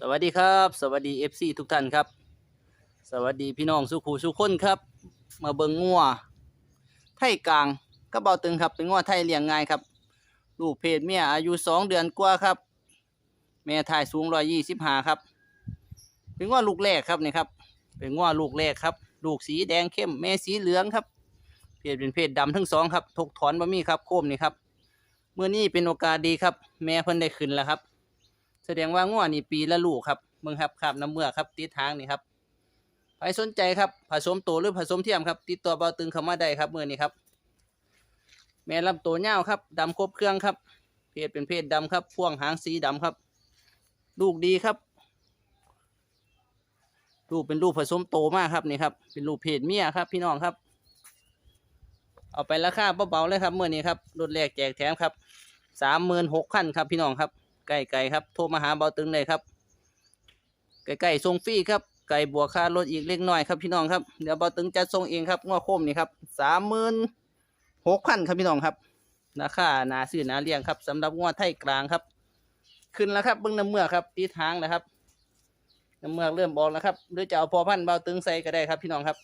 สวัสดีครับ สวัสดี FC ทุกท่านครับ สวัสดีพี่น้องสุขูสุขคนครับ มาเบิงงัวไทยกลางกระเบาตึงครับเป็นงัวไทยเลี้ยงง่ายครับลูกเพศเมียอายุสองเดือนกว่าครับแม่ทายสูงร้อยยี่สิบห้าครับ เป็นงัวลูกแรกครับนี่ครับ เป็นงัวลูกแรกครับ ลูกสีแดงเข้มแม่สีเหลืองครับ เพศเป็นเพศดำทั้งสองครับทกถอนบะมี่ครับโคมนี่ครับเมื่อนี้เป็นโอกาสดีครับ แม่เพิ่นได้ขึ้นแล้วครับ แสดงว่างัวนี่ปีละลูกครับเบิ่งครับครับน้ำเมือกครับ ติดทางนี่ครับใครสนใจครับ ผสมโตหรือผสมเทียมครับ ติดต่อเบาตึงเข้ามาได้ครับมื่อนี้ครับ แม่ลำตัวยาครับดำครบเครื่องครับ เพศเป็นเพศดำครับ พ่วงหางสีดำครับ ลูกดีครับลูกเป็นลูกผสมโตมากครับนี่ครับ เป็นลูกเพศเมียครับ พี่น้องครับ เอาไปราคาเบาๆเลยครับเมื่อนี้ครับ รถแรกแจกแถมครับสามหมื่นหกพันครับพี่น้องครับ ไก่ไก่ครับ โทรมาหาเบาตึงเลยครับ ไก่ไก่ส่งฟรีครับ ไก่บวกค่ารถอีกเล็กน้อยครับพี่น้องครับ เดี๋ยวเบาตึงจัดส่งเองครับงอโคมนี่ครับสามหมื่นหกพันครับพี่น้องครับ ราคาหนาซื้อหนาเลี้ยงครับสำหรับงอไทยกลางครับ ขึ้นแล้วครับเบิ้งน้ำเมือกครับตีทางนะครับน้ำเมือกเริ่มบอกแล้วครับ หรือจะเอาพอพันเบาตึงใส่ก็ได้ครับพี่น้องครับ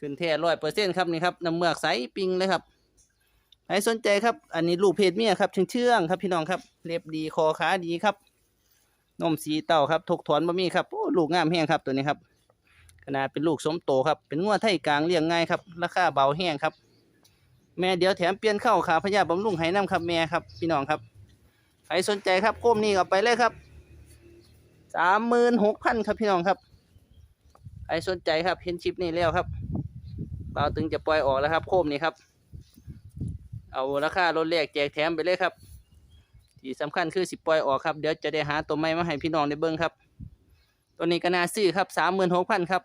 ขึ้นแท้ร้อยเปอร์เซ็นต์ครับนี่ครับน้ำเมือกใสปิงเลยครับ ใครสนใจครับ อันนี้ลูกเพศเมียครับเชื่องๆครับพี่น้องครับ เล็บดีคอขาดีครับ นมสีเต่าครับถกถอนบะมี่ครับโอ้ลูกงามแห้งครับตัวนี้ครับ ขนาดเป็นลูกสมโตครับ เป็นงัวไทยกลางเลี้ยงง่ายครับ ราคาเบาแห้งครับ แม่เดี๋ยวแถมเปลี่ยนเข้าขาพญาบำรุงไหน้ำครับแม่ครับ พี่น้องครับ ใครสนใจครับโคมนี้เอาไปเลยครับสามหมื่นหกพันครับพี่น้องครับใครสนใจครับเห็นชิปนี้แล้วครับเบาตึงจะปล่อยออกแล้วครับ โคมนี้ครับ เอาราคารถแรกแจกแถมไปเลยครับ ที่สำคัญคือสิปล่อยออกครับ เดี๋ยวจะได้หาตัวใหม่มาให้พี่น้องได้เบิ่งครับ ตัวนี้ก็น่าซื้อครับสามหมื่นหกพันครับ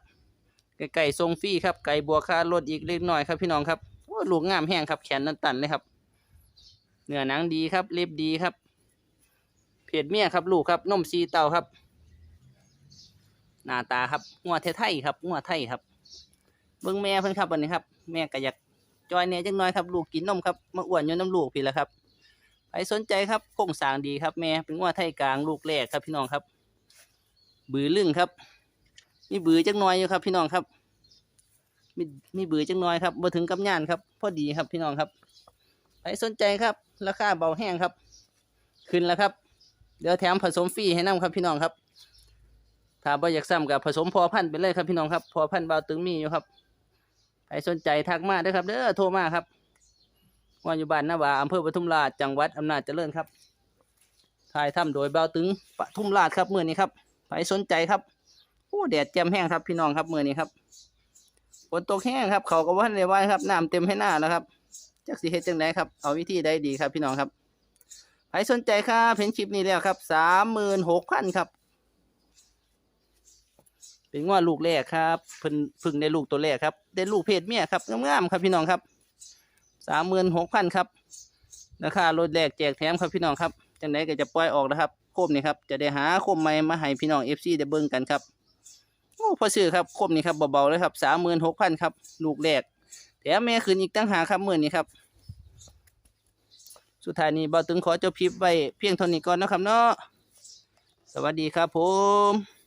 ไก่ทรงฟรีครับ ไก่บัวค่ารถอีกเล็กน้อยครับพี่น้องครับโอ้ลูกงามแห้งครับ แขนนันตันเลยครับ เนื้อหนังดีครับ เล็บดีครับ เพจเมียครับลูกครับนมซีเต่าครับ หน้าตาครับงัวไทยครับงัวไทยครับ เบิ่งแม่เพิ่นครับวันนี้ครับ แม่ก็อยาก จอยเนี่ยจังน้อยครับลูกกินนมครับมาอ้วนยู่น้ำลูกพี่ละครับใครสนใจครับโครงสร้างดีครับแม่เป็นว่าไทยกลางลูกแรกครับพี่น้องครับ บือลึงครับมีบือจังน้อยอยู่ครับ พี่น้องครับมีมีบือจังน้อยครับมาถึงกับย่านครับ พอดีครับพี่น้องครับใครสนใจครับ ราคาเบาแห้งครับ ขึ้นแล้วครับ เดี๋ยวแถมผสมฟรีให้น้ำครับพี่น้องครับถ้าบ่อยากซ้ำกับผสมพอพันธุ์ไปเลยครับพี่น้องครับ พอพันธุ์เบาตึงมีอยู่ครับ รสนใจทักมาด้อครับเด้อโทรมาครับว่าอยู่บ้านนาวาอำเภอปทุมราชจังหวัดอำนาจเจริญครับถ่ายทำโดยเบาตึงปทุมราชครับเมื่อนี้ครับใครสนใจครับโอ้แดดแจ่มแห้งครับพี่น้องครับเมื่อนี้ครับฝนตกแห้งครับ เขาก็ว่าในว่าครับน้ำเต็มให้หน้าแล้วครับจักสิเฮ็ดจังไดครับเอาวิธีใดดีครับพี่น้องครับใครสนใจครับเห็นคลิปนี้แล้วครับสามหมื่นหกพันครับ เป็นว่าลูกแรกครับเพิ่นพึ่งได้ลูกตัวแรกครับได้ลูกเพศเมียครับงามๆครับพี่น้องครับสามหมื่นหกพันครับราคารถแรกแจกแถมครับพี่น้องครับจังไดก็จะปล่อยออกนะครับโคมนี่ครับจะได้หาโคมใหม่มาให้พี่น้องเอฟซีได้เบิ่งกันครับโอ้พอซื้อครับโคมนี่ครับเบาๆเลยครับสามหมื่นหกพันครับลูกแรกแถมแม่คืนอีกตั้งหาครับหมื่อนี้ครับสุดท้ายนี้บ่าวตึงขอจบคลิปไว้เพียงเท่านี้ก่อนนะครับเนาะสวัสดีครับผม